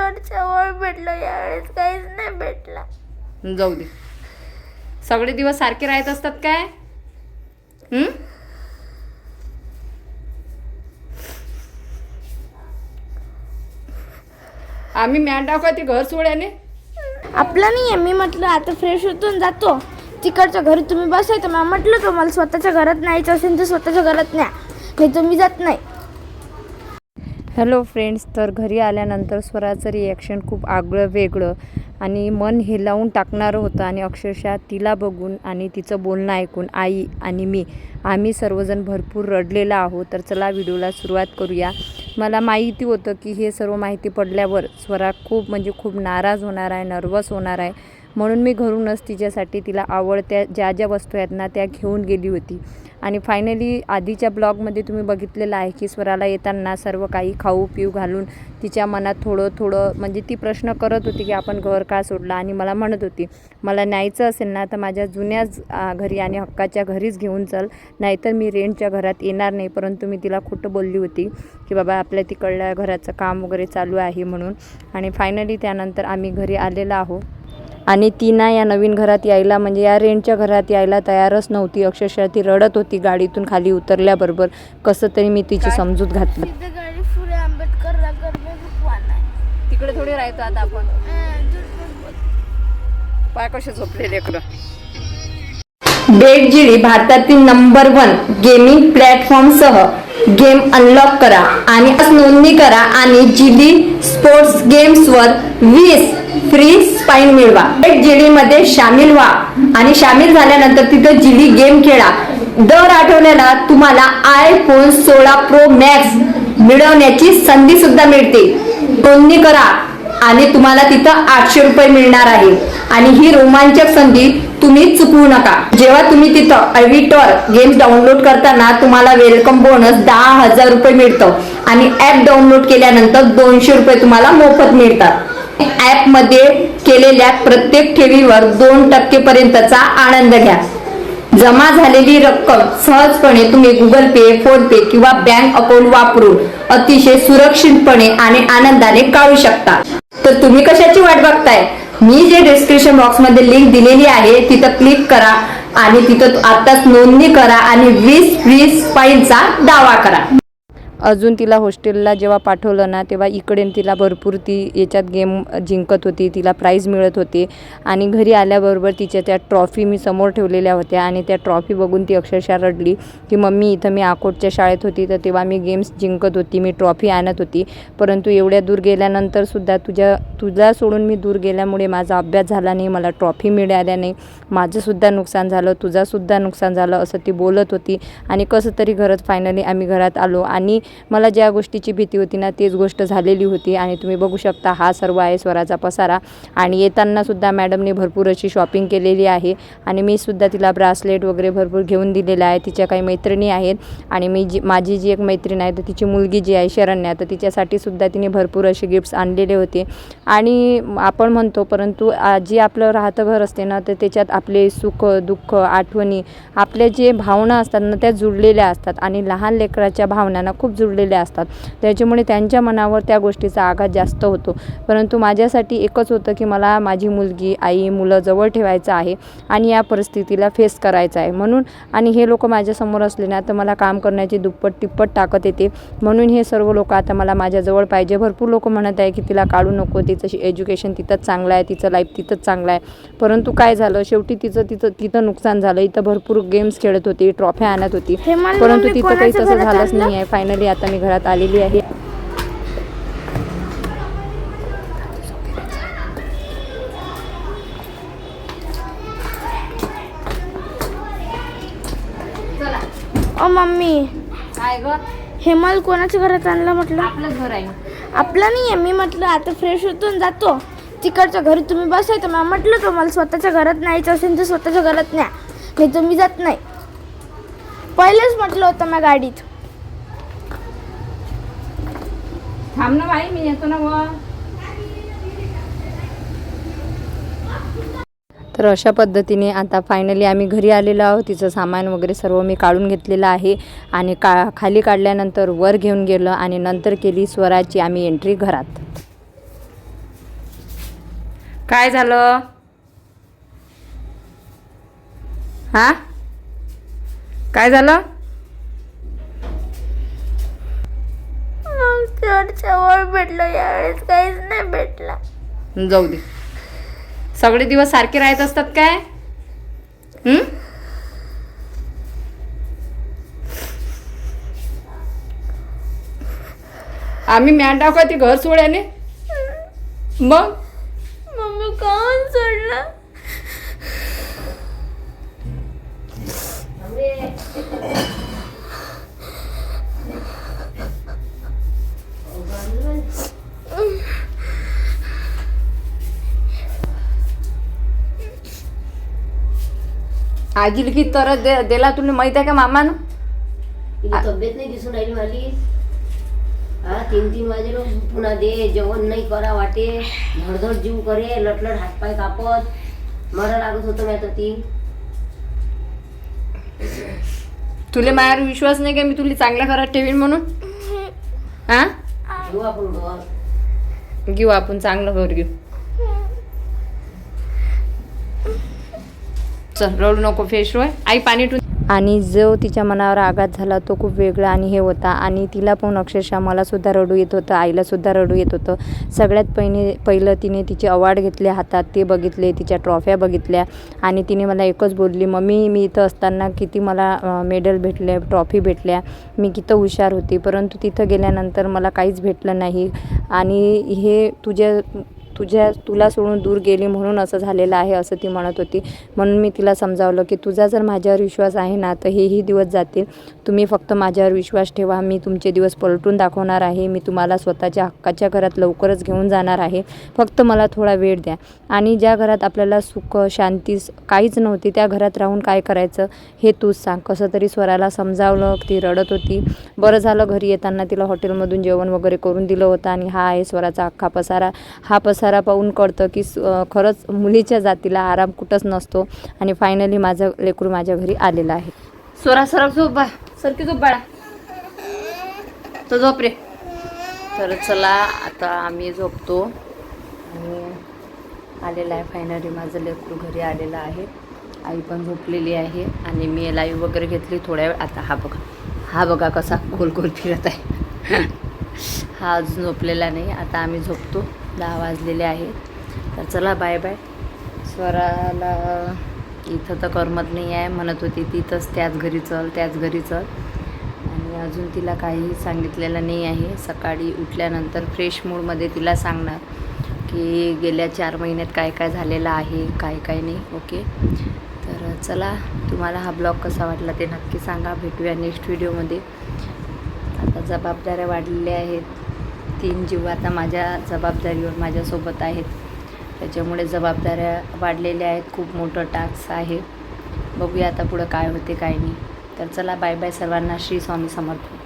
वर भेटलं यावेळेस काहीच नाही भेटला. जाऊ दे. सगळे दिवस सारखे राहत असतात काय? हम्म आम्ही मॅट टाका ते घर सोड्याने. आपलं नाही आहे मी म्हटलं आता फ्रेश होतून जातो. तिकडच्या घरी तुम्ही बसायचं. मग म्हटलं तो मला स्वतःच्या घरात न्यायचं असेल तर स्वतःच्या घरात न्या. नाही तर मी जात नाही. हॅलो फ्रेंड्स तर घरी आल्यानंतर स्वराचं रिॲक्शन खूप आगळं वेगळं आणि मन हेलावून टाकणारं होतं आणि अक्षरशः तिला बघून आणि तिचं बोलणं ऐकून आई आणि मी आम्ही सर्वजण भरपूर रडलेलो आहोत. तर चला व्हिडिओला सुरुवात करूया. मला माहिती होतं की हे सर्व माहिती पडल्यावर स्वरा खूप म्हणजे खूप नाराज होणार आहे नर्वस होणार आहे. म्हणून मी घरूनच तिच्यासाठी तिला आवडत्या ज्या ज्या वस्तू आहेत ना त्या घेऊन गेली होती. आणि फायनली आधीच्या ब्लॉगमध्ये तुम्ही बघितलेलं आहे की स्वराला येताना सर्व काही खाऊ पिऊ घालून तिच्या मनात थोडं थोडं म्हणजे ती प्रश्न करत होती की आपण घर का सोडला? आणि मला म्हणत होती मला न्यायचं असेल ना तर माझ्या जुन्याच घरी आणि हक्काच्या घरीच घेऊन चल. नाहीतर मी रेंटच्या घरात येणार नाही. परंतु मी तिला खोटं बोलली होती की बाबा आपल्या तिकडल्या घराचं काम वगैरे चालू आहे म्हणून. आणि फायनली त्यानंतर आम्ही घरी आलेलो आहो आणि ती ना या नवीन घरात यायला म्हणजे या रेंटच्या घरात यायला तयारच नव्हती. अक्षरशः ती रडत होती गाडीतून खाली उतरल्याबरोबर. कसं तरी मी तिची समजूत घातलं. तिकडे थोडी राहतो आता आपण. पाय कसे झोपले लेकरं बेट जिडी भारतातील नंबर वन गेमिंग प्लॅटफॉर्म सह गेम अनलॉक करा आणि आज नोंदणी करा आणि जिली स्पोर्ट्स गेम्स वर वीस फ्री स्पाईन मिळवा. बेट जिडी मध्ये सामील व्हा. आणि सामील झाल्यानंतर तिथं जिली गेम खेळा. दर आठवड्याला तुम्हाला आयफोन सोळा प्रो मॅक्स मिळवण्याची संधी सुद्धा मिळते. नोंदणी करा. आणि तुम्हाला तिथं आठशे रुपये मिळणार आहे. आणि ही रोमांचक संधी तुम्ही चुकवू नका. जेव्हा तुम्ही तिथं एडिटर गेम्स डाउनलोड करताना तुम्हाला वेलकम बोनस दहा हजार रुपये मिळतं. आणि ऍप डाउनलोड केल्यानंतर दोनशे रुपये तुम्हाला मोफत मिळतात. ॲपमध्ये केलेल्या प्रत्येक ठेवीवर दोन टक्के पर्यंतचा आनंद घ्या. जमा झालेली रक्कम सहजपणे तुम्ही गुगल पे फोन पे किंवा बँक अकाउंट वापरून अतिशय सुरक्षितपणे आणि आनंदाने काढू शकता. तर तुम्ही कशाची वाट बघताय? मी जे डिस्क्रिप्शन बॉक्समध्ये लिंक दिलेली आहे तिथं क्लिक करा आणि तिथं आताच नोंदणी करा आणि वीस वीस फाईलचा दावा करा. अजून तिला हॉस्टेलला जेव्हा पाठवलं ना तेव्हा इकडे तिला भरपूर ती याच्यात गेम जिंकत होती तिला प्राईज मिळत होते. आणि घरी आल्याबरोबर तिच्या त्या ट्रॉफी मी समोर ठेवलेल्या होत्या आणि त्या ट्रॉफी बघून ती अक्षरशः रडली की मम्मी इथं मी आकोटच्या शाळेत होती तर तेव्हा मी गेम्स जिंकत होती मी ट्रॉफी आणत होती. परंतु एवढ्या दूर गेल्यानंतरसुद्धा तुझ्या तुझा सोडून मी दूर गेल्यामुळे माझा अभ्यास झाला नाही मला ट्रॉफी मिळाल्या नाही. माझंसुद्धा नुकसान झालं तुझासुद्धा नुकसान झालं असं ती बोलत होती. आणि कसं तरी घरात फायनली आम्ही घरात आलो. आणि मला ज्या गोष्टीची भीती होती ना तीच गोष्ट झालेली होती आणि तुम्ही बघू शकता हा सर्व आहे स्वराचा पसारा. आणि येतानासुद्धा मॅडमने भरपूर अशी शॉपिंग केलेली आहे. आणि मी सुद्धा तिला ब्रासलेट वगैरे भरपूर घेऊन दिलेलं आहे. तिच्या काही मैत्रिणी आहेत. आणि मी जी माझी जी एक मैत्रीण आहे तर तिची मुलगी जी आहे शरण्या तर तिच्यासाठी सुद्धा तिने भरपूर असे गिफ्ट्स आणलेले होते. आणि आपण म्हणतो परंतु जे आपलं राहतं घर असते ना तर त्याच्यात आपले सुख दुःख आठवणी आपल्या जे भावना असतात ना त्या जुळलेल्या असतात. आणि लहान लेकराच्या भावनांना खूप जुळलेल्या असतात. त्याच्यामुळे त्यांच्या मनावर त्या गोष्टीचा आघात जास्त होतो. परंतु माझ्यासाठी एकच होतं की मला माझी मुलगी आई मुलं जवळ ठेवायचं आहे आणि या परिस्थितीला फेस करायचं आहे. म्हणून आणि हे लोक माझ्यासमोर असले ना तर मला काम करण्याची दुप्पट तिप्पट ताकद येते. म्हणून हे सर्व लोक आता मला माझ्याजवळ पाहिजे. भरपूर लोक म्हणत आहे की तिला काढू नको. तिचं एज्युकेशन तिथंच चांगलं आहे. तिचं लाईफ तिथंच चांगलं आहे. परंतु काय झालं? शेवटी तिचं तिचं तिथं नुकसान झालं. इथं भरपूर गेम्स खेळत होती ट्रॉफ्या आणत होती. परंतु तिथं काही तसं झालंच? नाही आहे फायनली आता मी घरात आलेली आहे. ओ मम्मी काय ग? हे मला कोणाच्या घरात आणलं म्हटलं? आपलं घर आहे. आपलं नाही आहे मी म्हटलं आता फ्रेश होतून जातो. तिकडच्या घरी तुम्ही बसायचं मग म्हटलं तो मला स्वतःच्या घरात न्यायचं असेल तर स्वतःच्या घरात न्या नाही तर मी जात नाही. पहिलेच म्हटलं होतं मी गाडीत. थांब ना बाई मी येतो ना वर तर अशा पद्धतीने आता फायनली आम्ही घरी आलेलो आहोत. तिचं सामान वगैरे सर्व मी काढून घेतलेलं आहे आणि का खाली काढल्यानंतर वर घेऊन गेलं आणि नंतर केली स्वराची आम्ही एंट्री घरात. काय झालं? हा? काय झालं? वर भेटलं यावेळेस काहीच नाही भेटला. जाऊ दे. सगळे दिवस सारखे राहत असतात काय? हं? आम्ही मॅट टाकू ते घर सोड्याने. मग? मम्मी काऊन सोडलं आजीला किती तर दे दिला तुला माहीत आहे का मामानं? तिला तब्येत नाही दिसून राहिली माझी. हा तीन तीन वाजेलो पुन्हा दे जेवण नाही करा वाटे. धडधड जीव करे लटलट हातपाय कापत. मरा लागत होतं मी आता ती. तुला माझ्यावर विश्वास नाही का मी तुला चांगल्या घरात ठेवीन म्हणून? हा? घेऊ आपण घेऊ आपण चांगलं घर घेऊ. चल रडू नको फेश आई पाणी टू आणि जो तिच्या मनावर आघात झाला तो खूप वेगळा आणि हे होता. आणि तिला पण अक्षरशः मलासुद्धा रडू येत होतं आईलासुद्धा रडू येत होतं. सगळ्यात पहिले पहिलं तिने तिचे अवॉर्ड घेतले हातात ते बघितले तिच्या ट्रॉफ्या बघितल्या. आणि तिने मला एकच बोलली मम्मी मी इथं असताना किती मला मेडल भेटले ट्रॉफी भेटल्या. मी किती हुशार होती परंतु तिथं गेल्यानंतर मला काहीच भेटलं नाही. आणि हे तुझ्या तुझ्या तुला सोडून दूर गेली म्हणून असं झालेलं आहे असं ती म्हणत होती. म्हणून मी तिला समजावलं की तुझा जर माझ्यावर विश्वास आहे ना तर हेही दिवस जातील. तुम्ही फक्त माझ्यावर विश्वास ठेवा. मी तुमचे दिवस पलटून दाखवणार आहे. मी तुम्हाला स्वतःच्या हक्काच्या घरात लवकरच घेऊन जाणार आहे. फक्त मला थोडा वेळ द्या. आणि ज्या घरात आपल्याला सुख शांती काहीच नव्हती त्या घरात राहून काय करायचं हे तूच सांग. कसं तरी स्वराला समजावलं ती रडत होती. बरं झालं घरी येताना तिला हॉटेलमधून जेवण वगैरे करून दिलं होतं आणि हा आहे स्वराचा अख्खा पसारा. हा पसारा पाहून कळतं की स- खरंच मुलीच्या जातीला आराम कुठंच नसतो. आणि फायनली माझं लेकरू माझ्या घरी आलेलं आहे. स्वरा सरक झोप बा सरकी झोप बाळा. तो झोप रे. तर चला आता आम्ही झोपतो. आणि आलेलं आहे फायनली माझं लेकरू घरी आलेलं आहे. आई पण झोपलेली आहे. आणि मी लाईव्ह वगैरे घेतली थोड्या वेळ. आता हा बघा. हा बघा कसा गोल गोल फिरत आहे. हा अजून झोपलेला नाही. आता आम्ही झोपतो. दहा वाजलेले आहेत. तर चला बाय बाय स्वराला इथं तर करमत नाही आहे. म्हणत होती तिथंच त्याच घरी चल त्याच घरी चल. आणि अजून तिला काही सांगितलेलं नाही आहे. सकाळी उठल्यानंतर फ्रेश मूडमध्ये तिला सांगणार की गेल्या चार महिन्यात काय काय झालेलं आहे काय काय नाही. ओके? तर चला तुम्हाला हा ब्लॉग कसा वाटला ते नक्की सांगा. भेटूया नेक्स्ट व्हिडिओमध्ये आता जबाबदाऱ्या वाढलेल्या आहेत. तीन जीव आता माझ्या जबाबदारीवर माझ्यासोबत आहेत. त्याच्यामुळे जबाबदाऱ्या वाढलेल्या आहेत. खूप मोठं टास्क आहे. बघूया आता पुढं काय होते काय नाही. तर चला बाय बाय सर्वांना. श्री स्वामी समर्थ.